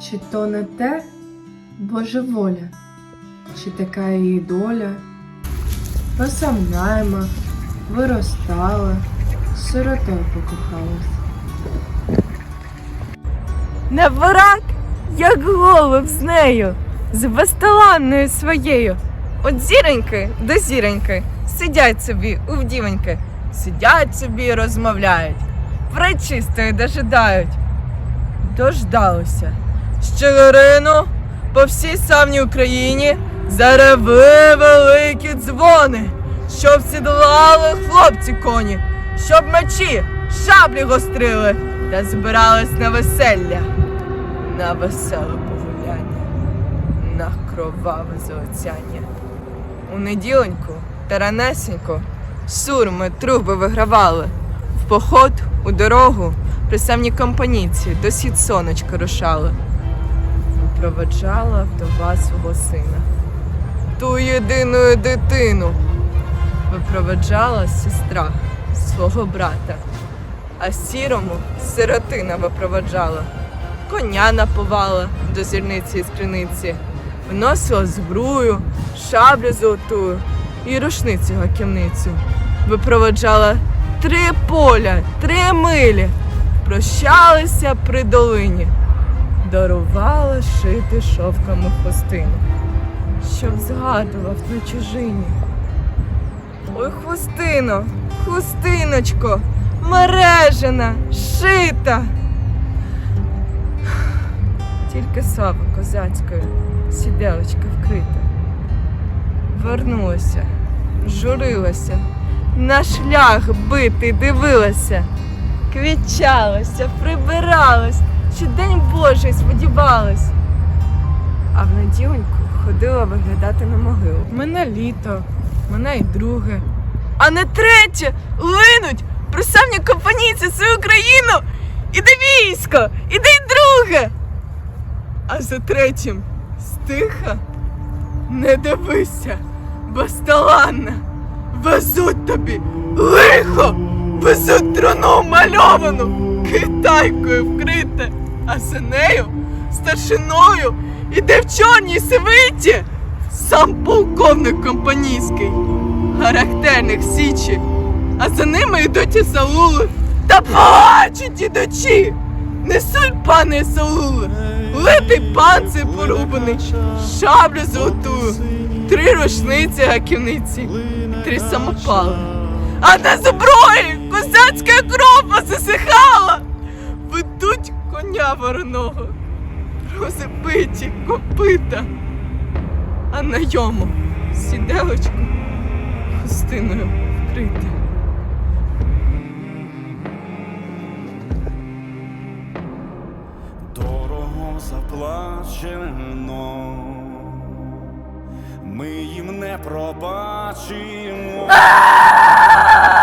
Чи то не те Божа воля, чи така її доля? Роса виростала, сиротою покохалась. Не ворак, як голуб з нею, з безталанною своєю. От зіроньки до зіроньки сидять собі у вдівоньки, сидять собі і розмовляють, пречистої дожидають. Дождалося, що Лорину по всій славній Україні зареви великі дзвони, щоб сідлали хлопці коні, щоб мечі, шаблі гострили та збирались на весілля, на веселе погуляння, на кроваве заоцяння. У неділеньку та ранесенько сурми труби вигравали. В поход у дорогу при самній компаніці до сід сонечка рушали. Проведжала вдова свого сина. Ту єдину дитину випроведжала сестра свого брата, а сірому сиротина випроваджала. Коня напувала до зірниці і скриниці, вносила збрую, шаблю золотую і рушницю гаківницю. Випроводжала три поля, три милі, прощалися при долині, дарувала шити шовками хустину, щоб згадував на чужині. Ой, хустино, хустиночко, мережена, шита. Тільки слава козацькою, сіделочка вкрита. Вернулася, журилася, на шлях битий дивилася, квічалася, прибиралась, що день Божий сподівалась. А в неділеньку ходила виглядати на могилу. Мене літо, мене й друге. А не третє линуть при самій компанійці свою країну. Іде військо, іде й друге. А за третім стиха не дивися, безталанна. Везуть тобі лихо, везуть труну мальовану, китайкою вкрите, а за нею старшиною іде в чорній свиті сам полковник компанійський, характерник січі, а за ними йдуть і Саули та плачуть ідучі. Несуть, пане Сауле, литий панцир порубаний, шаблю золотую, три рушниці гаківниці, три самопали. А на зброї козацька кров засихала. Ведуть коня вороного, розбиті копита, а на йому сіделочку хустиною вкрита. Дорого заплачено, ми їм не пробачимо.